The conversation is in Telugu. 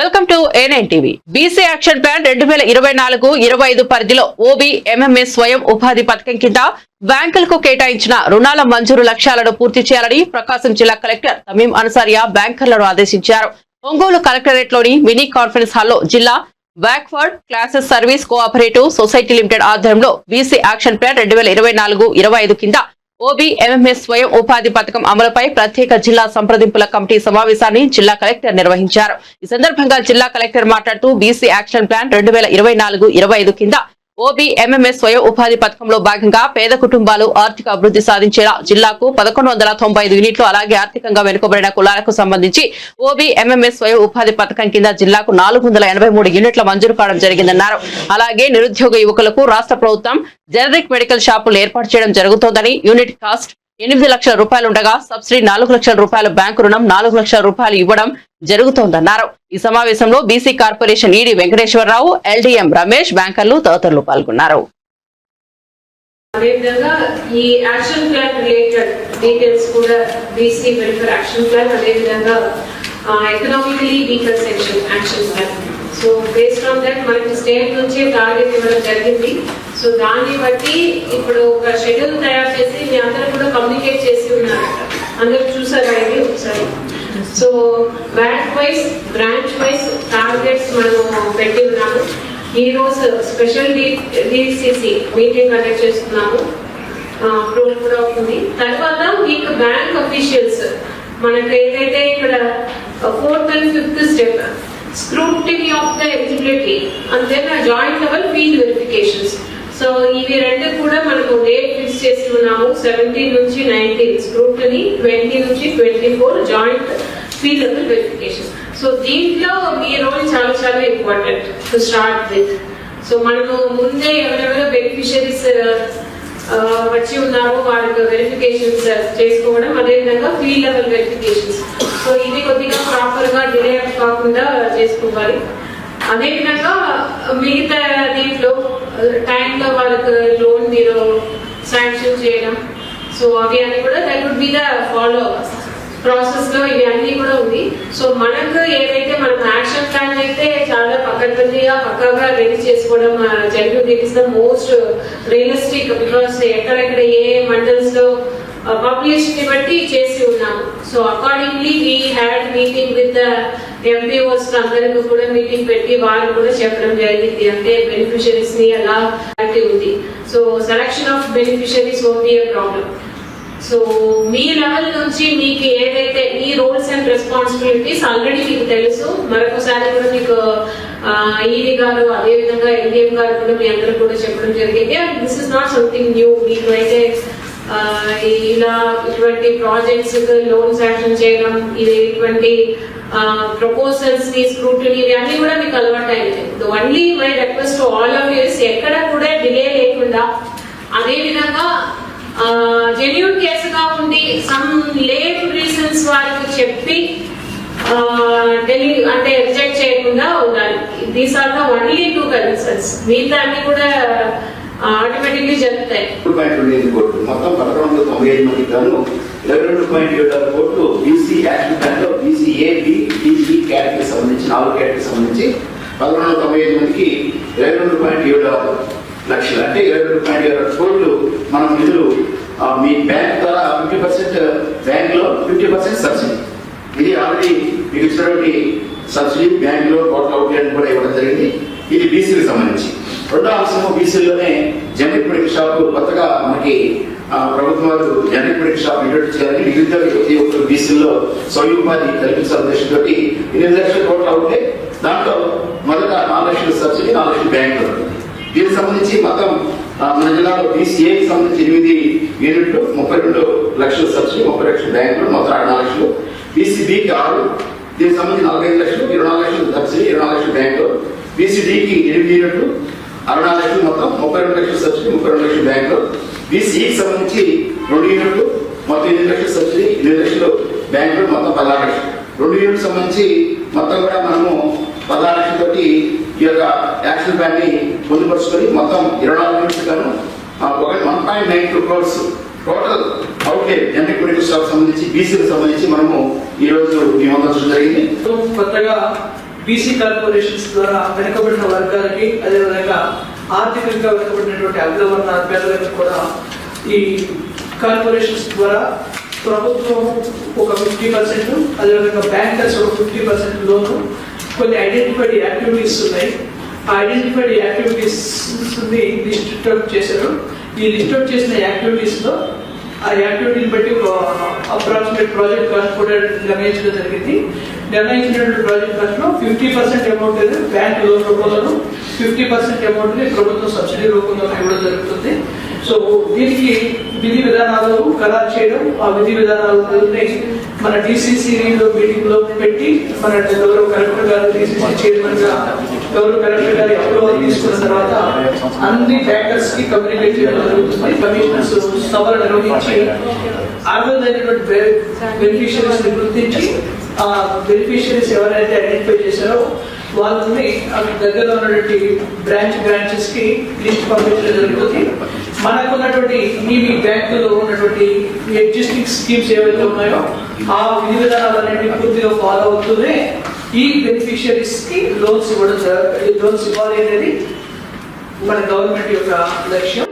Welcome to A nine TV BC action plan రెండు వేల ఇరవై నాలుగు ఇరవై ఐదు పరిధిలో ఓబీ ఎంఎంఎస్ స్వయం ఉపాధి పథకం కింద బ్యాంకులకు కేటాయించిన రుణాల మంజూరు లక్ష్యాలను పూర్తి చేయాలని ప్రకాశం జిల్లా కలెక్టర్ తమీం అన్సారియా బ్యాంకర్లను ఆదేశించారు. ఒంగోలు కలెక్టరేట్లోని మినీ కాన్ఫరెన్స్ హాల్లో జిల్లా backward classes service cooperative society limited ఆధ్వర్యంలో బీసీ యాక్షన్ ప్లాన్ రెండు వేల ఇరవై నాలుగు ఇరవై ఐదు కింద ఓబీఎంఎంఎస్ స్వయం ఉపాధి పథకం అమలుపై ప్రత్యేక జిల్లా సంప్రదింపుల కమిటీ సమావేశాన్ని జిల్లా కలెక్టర్ నిర్వహించారు. ఈ సందర్భంగా జిల్లా కలెక్టర్ మాట్లాడుతూ బీసీ యాక్షన్ ప్లాన్ రెండు వేల ఇరవై నాలుగు ఇరవై ఐదు కింద ఓబీఎంఎంఎస్ స్వయం ఉపాధి పథకంలో భాగంగా పేద కుటుంబాలు ఆర్థిక అభివృద్ధి సాధించేలా జిల్లాకు పదకొండు వందల తొంభై ఐదు యూనిట్లు అలాగే ఆర్థికంగా వెనుకబడిన కులాలకు సంబంధించి ఓబీ ఎంఎంఎస్ స్వయం ఉపాధి పథకం కింద జిల్లాకు నాలుగు వందల ఎనభై మూడు యూనిట్ల మంజూరు కావడం జరిగిందన్నారు. అలాగే నిరుద్యోగ యువకులకు రాష్ట్ర ప్రభుత్వం జనరిక్ మెడికల్ షాపులు ఏర్పాటు చేయడం జరుగుతోందని యూనిట్ కాస్ట్ ఎనిమిది లక్షల రూపాయలు ఉండగా సబ్సిడీ నాలుగు లక్షల రూపాయల బ్యాంకు రుణం నాలుగు లక్షల రూపాయలు ఇవ్వడం జరుగుతోందన్నారు ఈ సమావేశంలో BC corporation ED Venkateswararao LDM Ramesh బ్యాంకర్లు తదితరులు పాల్గొన్నారు. అదేవిధంగా ఈ యాక్షన్ ప్లాన్ రిలేటెడ్ డీటెయిల్స్ కూడా బీసీ వెల్ఫేర్ యాక్షన్ ప్లాన్ అదేవిధంగా economically weaker section action plan. So based on that మనకి స్టేట్ నుంచే టార్గెట్ ఇవ్వడం జరిగింది. సో దాన్ని బట్టి ఇప్పుడు ఒక షెడ్యూల్ తయారు చేసి మీ అందరూ కూడా కమ్యూనికేట్ చేసి ఉన్నారు. అందరూ చూసారా ఇది? ఒకసారి. So bank wise branch wise targets మనము పెట్టి ఉన్నాము. ఈ రోజు స్పెషల్ డిసిసి మీటింగ్ కండక్ట్ చేస్తున్నాము. అప్రూవల్ కూడా అవుతుంది. తర్వాత మీకు బ్యాంక్ అఫీషియల్స్ మనకు ఏదైతే ఇక్కడ fourth and fifth step scrutiny of the eligibility and then joint level field verifications so ఇవి రెండు కూడా మనకు డేట్ ఫిక్స్ చేసి ఉన్నాము సెవెంటీన్ నుంచి నైన్టీన్ స్క్రూటనీ ట్వంటీ నుంచి twenty four joint field level verification so దీంట్లో మీ రోల్ చాలా చాలా important to start with so మనము ముందే ఎవరెవరో బెనిఫిషరీస్ uh, uh, వచ్చి ఉన్నారో వాళ్ళకి వెరిఫికేషన్స్ uh, చేసుకోవడం అదేవిధంగా ఫీల్డ్ లెవెల్ వెరిఫికేషన్స్ సో ఇది కొద్దిగా ప్రాపర్గా డిలే కాకుండా చేసుకోవాలి. అదేవిధంగా మిగతా దీంట్లో టైంలో వాళ్ళకి లోన్ మీరు శాంక్షన్ చేయడం. సో అవి అన్ని కూడా that would be the follow ప్రాసెస్లో ఇవి అన్ని కూడా ఉంది. సో మనకు ఏదైతే మనం యాక్షన్ ప్లాన్ అయితే చాలా పక్కగా పక్కగా రెడీ చేసుకోవడం జరిగింది. It is the most realistic because ఎక్కడెక్కడ ఏ మండల్స్లో పబ్లిష్ని బట్టి చేసి ఉన్నాము. So accordingly we had meeting with the MPOs అందరికీ కూడా మీటింగ్ పెట్టి వారు కూడా చెప్పడం జరిగింది. అంటే బెనిఫిషరీస్ని ఎలా అంటే ఉంది. So selection of beneficiaries own be problem so me level నుంచి మీకు ఏదైతే మీ రోల్స్ అండ్ రెస్పాన్సిబిలిటీస్ ఆల్రెడీ మీకు తెలుసు. మరొకసారి కూడా మీకు ఈడీ గారు అదే విధంగా ఎన్డీఎం గారు కూడా మీ అందరూ కూడా చెప్పడం జరిగింది. And this is not something new మీకు అయితే ఇలా ఇటువంటి ప్రాజెక్ట్స్ లోన్ శాంక్షన్ చేయడం ఇది ఇటువంటి ప్రపోజల్స్ని స్క్రూటినీ ఇవి అన్ని కూడా మీకు అలవాటు అయింది only my request to all of you ఎక్కడ కూడా డిలే లేకుండా అదే విధంగా జెన్యున్ కేసుగా ఉండి సమ్ లేట్ రీజన్స్ వారికి చెప్పి డెలి అంటే రిజెక్ట్ చేయకుండా ఉండాలి. These are the only two concerns మిగతా అన్ని కూడా ఆటోమేటిక్లీ జరుగుతాయి. రెండు పాయింట్ రెండు ఎనిమిది కోట్లు. మొత్తం పదకొండు వందల తొంభై ఐదు మందికి గాను ఇరవై రెండు పాయింట్ ఏడు ఆరు కోట్లు బీసీ యాక్షన్ ప్లాన్లో BC A B D E category సంబంధించి నాలుగు కేటగిరీ సంబంధించి పదకొండు వందల తొంభై ఐదు మందికి ఇరవై రెండు పాయింట్ ఏడు ఆరు లక్షలు. అంటే ఇరవై రెండు పాయింట్ ఏడు ఆరు కోట్లు మనం నిధులు మీ బ్యాంక్ ద్వారా ఫిఫ్టీ పర్సెంట్ బ్యాంక్లో ఫిఫ్టీ పర్సెంట్ సబ్సిడీ ఇది ఆల్రెడీ మీకు ఇచ్చినటువంటి సబ్సిడీ బ్యాంక్లో కోట్ల అవుట్లెట్ కూడా ఇవ్వడం జరిగింది. ఇది బీసీకి సంబంధించి. రెండో అంశము బీసీలోనే జనరిక్ మెడికల్ షాప్ కొత్తగా మనకి ప్రభుత్వం వారు జనరిక్ మెడికల్ షాప్ ఇంట్రొడ్యూస్ చేయాలని నిరుద్యోగ ప్రతి ఒక్కరు బీసీల్లో స్వయం ఉపాధి కల్పించాల ఉద్దేశంతో ఎనిమిది లక్షల కోట్లు అవుతే దాంట్లో మొదట నాలుగు లక్షల సబ్సిడీ నాలుగు లక్షల బ్యాంక్ ఉంటుంది దీనికి సంబంధించి మొత్తం మన జిల్లాలో బీసీఏకి సంబంధించి ఎనిమిది యూనిట్లు ముప్పై రెండు లక్షల సబ్సిడీ ముప్పై లక్షల బ్యాంకులు మొత్తం ఆరు నాలుగు లక్షలు. బీసీబీకి ఆరు దీనికి సంబంధించి నలభై ఐదు లక్షలు ఇరవై నాలుగు లక్షలు సబ్సిడీ ఇరవై నాలుగు లక్షల బ్యాంకులు బీసీడీకి ఎనిమిది యూనిట్లు అరవై నాలుగు లక్షలు మొత్తం ముప్పై రెండు లక్షల సబ్సిడీ ముప్పై రెండు లక్షల బ్యాంకులు బీసీకి సంబంధించి రెండు యూనిట్లు మొత్తం ఎనిమిది లక్షల సబ్సిడీ ఎనిమిది లక్షలు బ్యాంకులు మొత్తం పదహారు లక్షలు. రెండు యూనిట్ సంబంధించి మొత్తం కూడా మనము పదహారు లక్షలతోటి ఈ యొక్క యాక్షన్ ప్లాన్ని పొందుపరుచుకొని మొత్తం ఇరవై నాలుగు యూనిట్స్ గాను ఒకటి one point nine two crores total outlay generic medical shop సంబంధించి బీసీకి సంబంధించి మనము ఈ రోజు మేము అందరం జరిగింది. కొత్తగా బీసీ కార్పొరేషన్స్ ద్వారా వెనుకబడిన వర్గాలకి అదేవిధంగా ఆర్థికంగా వెనుకబడినటువంటి అగ్రవర్ణ పేదలకు కూడా ఈ కార్పొరేషన్స్ ద్వారా ప్రభుత్వం ఒక ఫిఫ్టీ పర్సెంట్ అదేవిధంగా బ్యాంకర్స్ ఒక ఫిఫ్టీ పర్సెంట్ లోను కొన్ని ఐడెంటిఫైడ్ యాక్టివిటీస్ ఉన్నాయి. ఆ ఐడెంటిఫైడ్ యాక్టివిటీస్ని లిస్ట్ అవుట్ చేశారు. ఈ లిస్ట్ అవుట్ చేసిన యాక్టివిటీస్లో ఆ యాక్టివిటీని బట్టి అప్రాక్సిమేట్ ప్రాజెక్ట్ కాస్ట్ కూడా నిర్ణయించడం జరిగింది. నిర్ణయించినటువంటి project cost fifty percent amount అనేది బ్యాంక్ లోన్ రూపంలోను ఫిఫ్టీ పర్సెంట్ అమౌంట్ ప్రభుత్వం సబ్సిడీ రూపంలో ఇవ్వడం జరుగుతుంది. సో దీనికి విధి విధానాలు ఖరారు చేయడం ఆ విధి విధానాలని మన డిసిసిలో మీటింగ్లో పెట్టి మన గౌరవ కలెక్టర్ గారు డిసిసి చైర్మన్గా గౌరవ కలెక్టర్ గారి అప్రూవల్ తీసుకున్న తర్వాత అన్ని బ్యాంకర్స్కి కమ్యూనికేట్ చేయడం జరుగుతుంది. కమిషనర్స్ సభలు నిర్వహించి అర్హులైనటువంటి బెనిఫిషియరీస్ని గుర్తించి ఆ బెనిఫిషియరీస్ ఎవరైతే ఐడెంటిఫై చేశారో వాళ్ళని అవి దగ్గరలో ఉన్నటువంటి బ్రాంచ్ బ్రాంచెస్కి లిస్ట్ పంపించడం జరుగుతుంది. మనకు ఉన్నటువంటి ఈ బ్యాంకులో ఉన్నటువంటి ఎగ్జిస్టింగ్ స్కీమ్స్ ఏవైతే ఉన్నాయో ఆ విధి విధానాలన్నింటినీ పూర్తిగా ఫాలో అవుతూనే ఈ బెనిఫిషియరీస్కి లోన్స్ ఇవ్వడం లోన్స్ ఇవ్వాలి అనేది మన గవర్నమెంట్ యొక్క లక్ష్యం.